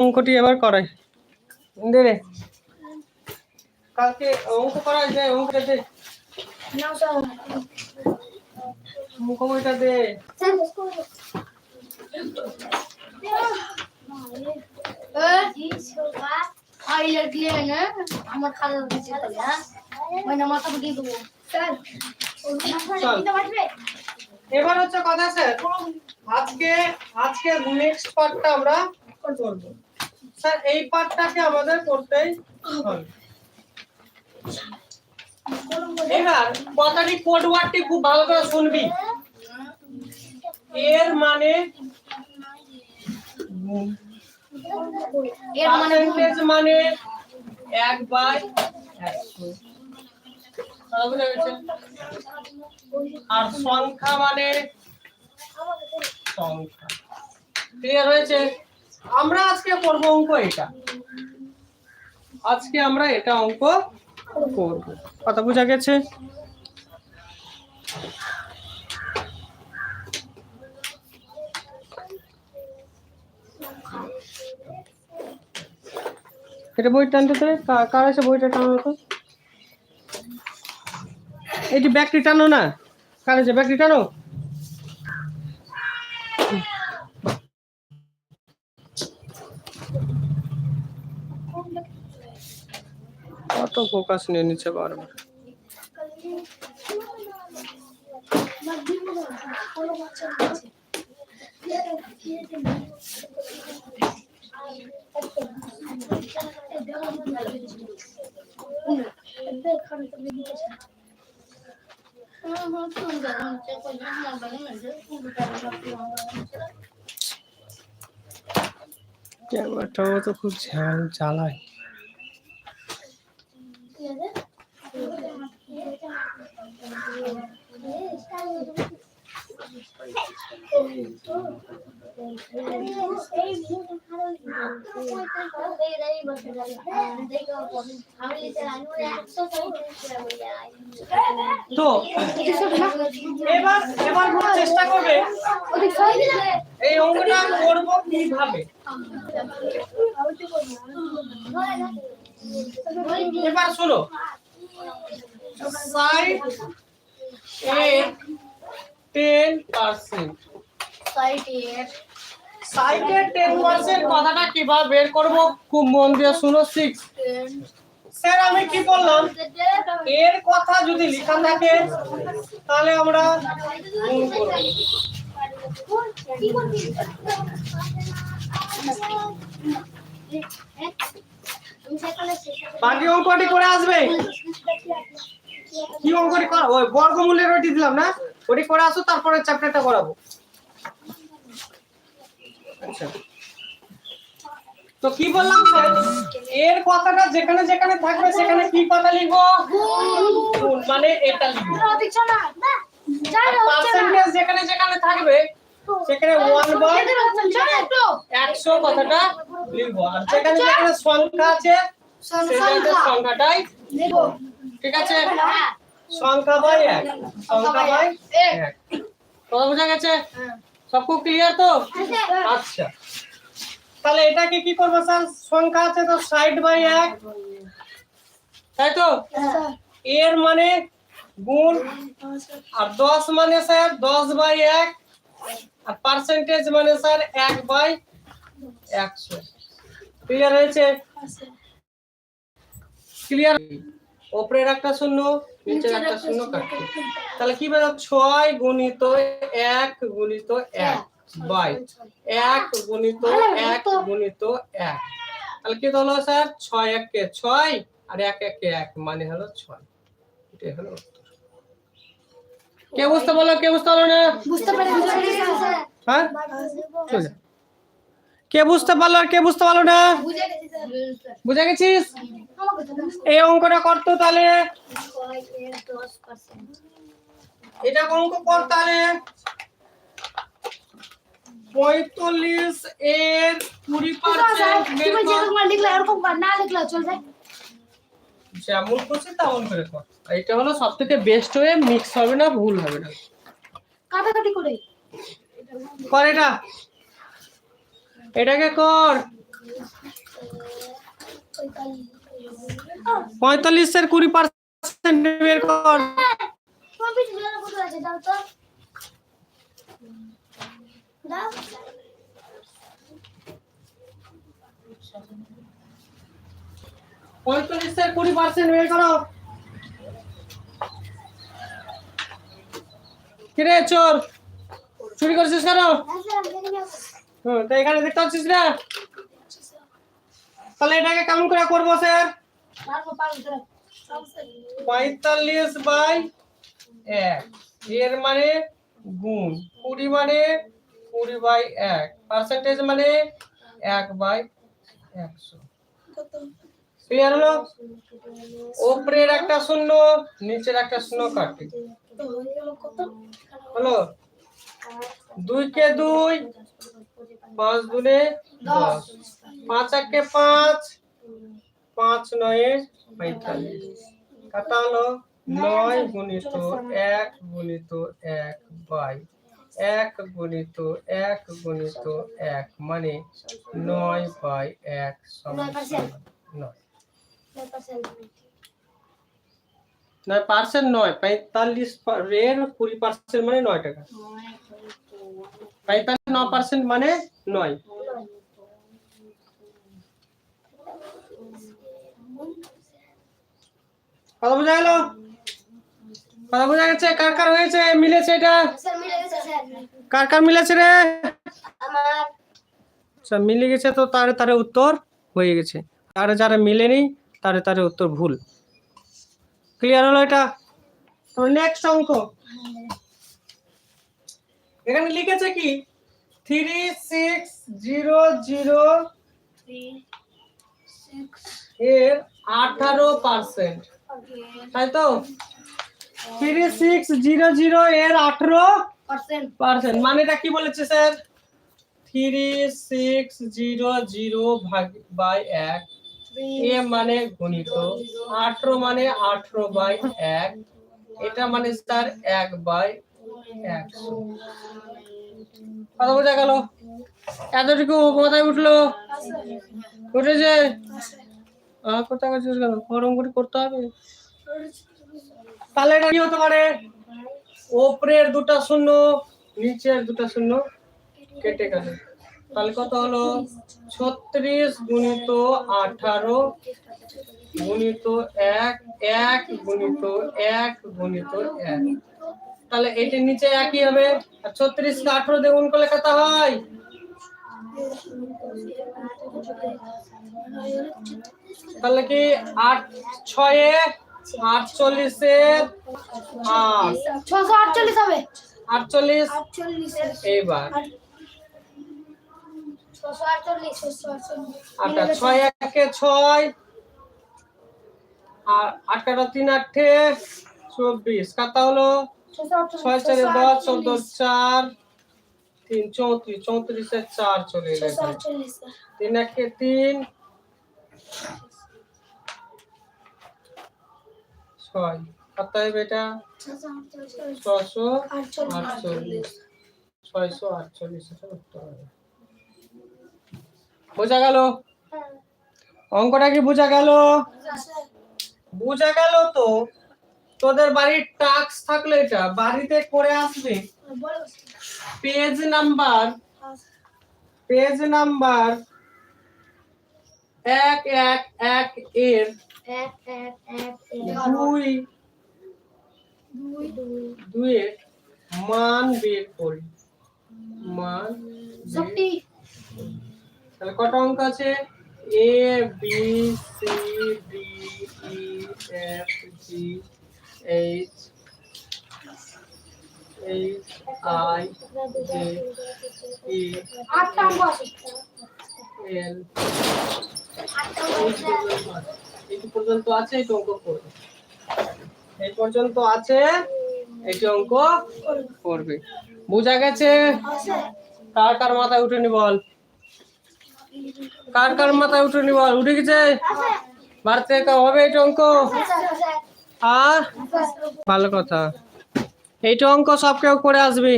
অঙ্কটি এবার করাই। দে রে। কালকে অঙ্ক করাই দে অঙ্কটা দে। অঙ্ক বইটা দে। দিয়ে আমার খাওয়া হচ্ছে তো মাথা দিয়ে দেবো স্যার এবার হচ্ছে কথা স্যার আজকে আজকে নেক্সট পার্টটা আমরা করব। স্যার এই পার্টটাকে আমাদের করতেই হবে। এবার কথাটি কোড ওয়ার্ডটি খুব ভালো করে শুনবি। এর মানে এর মানে মানে এক বাই? আর সংখ্যা মানে সংখ্যা। ক্লিয়ার হয়েছে? আমরা আজকে করব অঙ্ক এটা। আজকে আমরা এটা অঙ্ক করব। কথা বোঝা গেছে? এটা বই টানতে তো কার আছে বইটা টানো তো এই যে ব্যাগটি টানো না। কার আছে? ব্যাগটি টানো? কত ফোকাস নিয়ে নিচ্ছে বারবার। ক্যামেরাটাও তো খুব ঝাল জ্বালায়। তো এবার এবার চেষ্টা করবে এই অঙ্কটা করব কীভাবে? এবার শোনো সাইড এ টেন পার্সেন্ট সাইডের টেন পার্সেন্ট কথাটা কীভাবে বের করব? খুব মন দিয়ে শুনো সিক্স স্যার আমি কি বললাম? এর কথা যদি লেখা থাকে তাহলে আমরা গুণ করব। বাকি অঙ্কটি করে আসবে? কি অঙ্কটি কর ওই বর্গমূলের ওইটি দিলাম না? ওটি করে আসো তারপরে চ্যাপ্টারটা করাবো। আচ্ছা। তো কি বললাম? স্যার এর কথাটা যেখানে যেখানে থাকবে সেখানে কি কথা লিখব? গুণ, মানে এটা লিখব। পার্সেন্টেজ যেখানে যেখানে থাকবে সেখানে ওয়ান বাই একশো কথাটা লিখব। আর যেখানে যেখানে সংখ্যা আছে সংখ্যাটাই ঠিক আছে? সংখ্যা বাই এক। সংখ্যা বাই এক। কথা বোঝা গেছে? সব খুব ক্লিয়ার তো? আচ্ছা। তাহলে এটাকে কি করব স্যার? সংখ্যা আছে তো সাইড বাই এক। তাই তো? এর মানে গুণ আর দশ মানে স্যার দশ বাই এক। আর পার্সেন্টেজ মানে স্যার এক বাই একশো। ক্লিয়ার হয়েছে? ক্লিয়ার ওপরের একটা শূন্য নিচের একটা শূন্য কাটতে তাহলে কি বেরো ছয় গুণিত এক গুণিত এক বাই। এক গুণিত এক গুণিত এক। তাহলে কি হলো স্যার? ছয় একে ছয় আর এক একে এক মানে হলো ছয়। এটাই হলো উত্তর। কে বুঝতে পারল কে বুঝতে পারল না? বুঝতে পেরেছি হ্যাঁ। কে বুঝতে পারল আর কে বুঝতে পারল না? বুঝে গেছিস? এই অঙ্কটা করতো তাহলে। এটা অঙ্ক কর তাহলে? পঁয়তাল্লিশ এর কুড়ি যেমন করছে তেমন করে কর। এটা হলো সব থেকে বেস্ট ওয়ে মিক্স হবে না ভুল হবে না। কাটাকাটি করে কর এটা। এটাকে কর। পঁয়তাল্লিশের কুড়ি পার্সেন্ট বের কর। দাও পঁয়তাল্লিশের কুড়ি পার্সেন্ট বের করো। কিরে চোর, চুরি করছিস কেন? হুম, তো এখানে দেখতে পাচ্ছিস না? তাহলে এটাকে কেমন করে করব, স্যার? পঁয়তাল্লিশ বাই এক। এর মানে গুণ। কুড়ি মানে কুড়ি বাই এক। পার্সেন্টেজ মানে এক বাই একশো। ক্লিয়ার হলো? ওপরের একটা শূন্য, নিচের একটা শূন্য কাটি। হলো? দুই কে দুই পাঁচ দুনে দশ। পাঁচ একে পাঁচ পাঁচ নয়ে পঁয়তাল্লিশ। কাটা হলো নয় গুণিত এক গুণিত এক বাই এক গুণিত এক গুণিত এক মানে নয় বাই এক নয় নয়। পার্সেন্ট নয় পঁয়তাল্লিশ এর কুড়ি পার্সেন্ট মানে নয় টাকা। পঁয়তাল্লিশ ন পার্সেন্ট মানে নয়। কথা বোঝা গেল? কথা বোঝা গেছে? কার কার হয়েছে? মিলেছে এটা? কার কার মিলেছে রে? আচ্ছা মিলে গেছে তো তারে তারে উত্তর হয়ে গেছে। তারে যারা মিলেনি, তারে তারে উত্তর ভুল। ক্লিয়ার হলো এটা? নেক্সট অঙ্ক। এখানে লিখেছে কি? থ্রি সিক্স জিরো জিরো এর আঠারো পার্সেন্ট তাই তো থ্রি সিক্স জিরো জিরো এর আঠারো পার্সেন্ট পার্সেন্ট মানেটা কি বলেছে sir? Three six zero zero ভাগ বাই এক। এ মানে গণিত। আঠারো মানে আঠারো বাই এক। এটা মানে স্যার এক বাই একশো। কথা বোঝা গেল। এতটুকু কোথায় উঠল। উঠেছে। কোথায় গেছিস কেন গরম করে করতে হবে। তাহলে এটা কি হতে পারে? ওপরের দুটা শূন্য, নিচের দুটা শূন্য কেটে গেল। তাহলে কত হলো? ছত্রিশ গুণিত আঠারো গুণিত এক এক গুণিত এক গুণিত এক। তাহলে এটির নিচে একই হবে। আর ছত্রিশ কে আঠারো দিয়ে গুণ করলে কত হয়? তাহলে কি আট ছয়ে আটচল্লিশে আট ছশো আটচল্লিশ হবে। আটচল্লিশ? এইবার। আটটা ছয় একে ছয়। আর আট কাটা তিন আটে চব্বিশ। কাতা হলো? ছয় চারে দশ চোদ্দ চার তিন চৌত্রিশ চৌত্রিশের চার চলে। আটচল্লিশ তিন একে তিন। ছয়। কত হবে এটা ছশো আটচল্লিশ। ছয়শো আটচল্লিশ এটা উত্তর হবে। বোঝা গেল? অঙ্কটা কি বোঝা গেল? বোঝা গেল তো? তোদের বাড়ির টাস্ক থাকলে এটা বাড়িতে করে আসবে। পেজ নাম্বার পেজ নাম্বার এক এক এক এর দুই দুই মান বের করি। মান তাহলে কত অঙ্ক আছে? A B C D E F G H H I J E L এই পর্যন্ত আছে, এই অঙ্ক করবে এই পর্যন্ত আছে এটি অঙ্ক করবে। বুঝা গেছে? কার কার মাথায় উঠে বল? কার কার মাথায় উঠে বল? উঠে গেছে? বাড়িতে হবে এটা অঙ্ক? ভালো কথা। এইটা অঙ্ক সব কেউ করে আসবি।